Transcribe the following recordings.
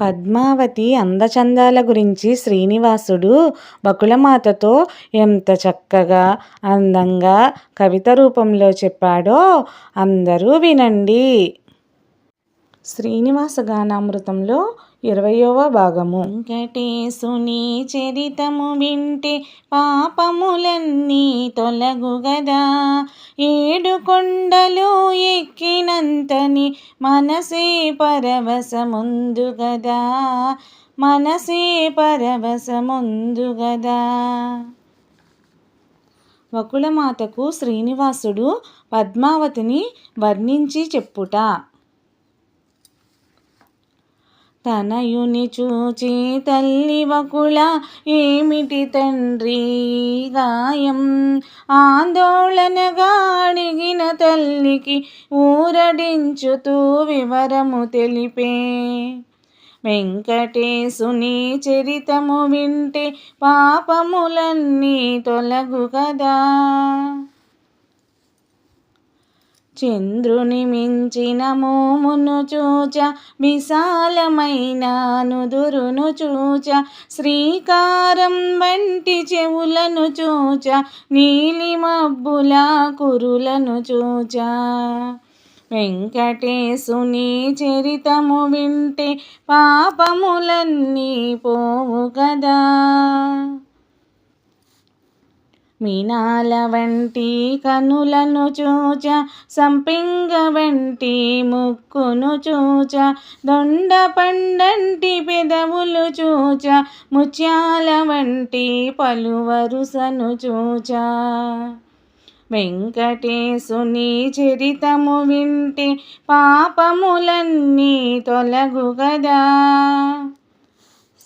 పద్మావతి అందచందాల గురించి శ్రీనివాసుడు బకులమాతతో ఎంత చక్కగా అందంగా కవిత రూపంలో చెప్పాడో అందరూ వినండి. శ్రీనివాస గానామృతంలో ఇరవయవ భాగము. వెంకటేశుని చరితము వింటే పాపములన్నీ తొలగు గదా ఏడు కొండలు ఎక్కినంతని మనసే పరవశముందు గదా మనసే పరవశముందు గదా వకుళమాతకు శ్రీనివాసుడు పద్మావతిని వర్ణించి చెప్పుట. తనయుని చూచి తల్లి వకుళ ఏమిటి తండ్రి గాయం? ఆందోళనగా అడిగిన తల్లికి ఊరడించుతూ వివరము తెలిపే. వెంకటేశుని చరితము వింటే పాపములన్నీ తొలగు కదా. చంద్రుని మించిన మోమును చూచ విశాలమైన నుదురును చూచ శ్రీకారం వంటి చెవులను చూచ నీలిమబ్బుల కురులను చూచ. వెంకటేశుని చరితము వింటే పాపములన్నీ పోవు కదా మీనాల వంటి కనులను చూచ సంపింగ వంటి ముక్కును చూచ దొండ పండంటి పెదవులు చూచ ముత్యాల వంటి పలువరుసను చూచ. వెంకటేశుని చరితము వింటే పాపములన్నీ తొలగు గదా.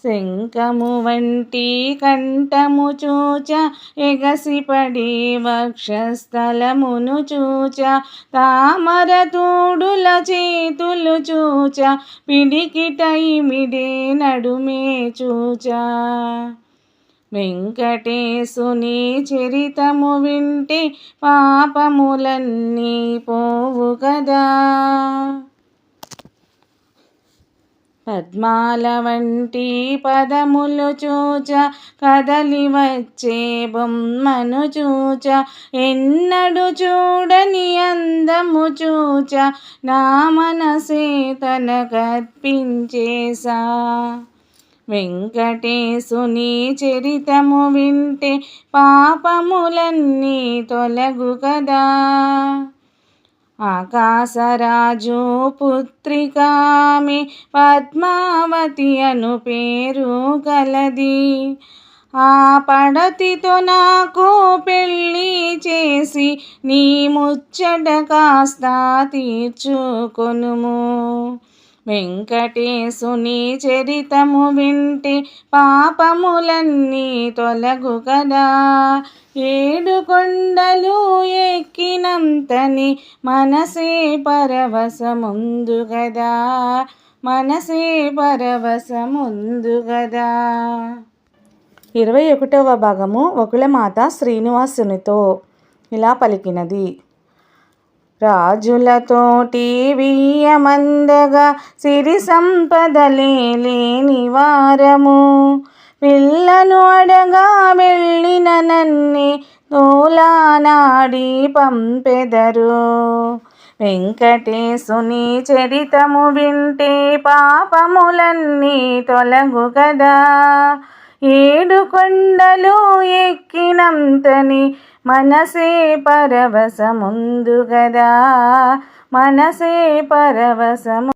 శంఖము వంటి కంఠము చూచ ఎగసిపడి వక్షస్థలమును చూచ తామర తూడుల చేతులు చూచ పిడికిటైమిడే నడుమే చూచ. వెంకటేశుని చరితము వింటే పాపములన్నీ పోవు కదా. పద్మాల వంటి పదములు చూచ కదలి వచ్చే బొమ్మను చూచ ఎన్నడు చూడని అందము చూచ నా మనసే తనకర్పించేసా వెంకటేశుని చరితము వింటే పాపములన్నీ తొలగు కదా. ఆకాశరాజు పుత్రికామి పద్మావతి అను పేరు గలది. ఆ పడతితో నాకు పెళ్ళి చేసి నీ ముచ్చట కాస్త తీర్చుకొనుము. వెంకటేశుని చరితము వింటే పాపములన్నీ తొలగు కదా. ఏడు కొండలు ఎక్కినంతని మనసే పరవశముందు గదా మనసే పరవశముందు గదా ఇరవై ఒకటవ భాగము ఒకళమాత శ్రీనివాసునితో ఇలా పలికినది. రాజులతోటి వియ్యమందగా సిరి సంపదలే లేని వారము. పిల్లను అడగా వెళ్ళిన నన్ని తోలానాడి పంపెదరు. వెంకటేశుని చరితము వింటే పాపములన్నీ తొలగు కదా. ఏడు కొండలు ఎక్కినంతని మనసే పరవశముందు గదా మనసే పరవశము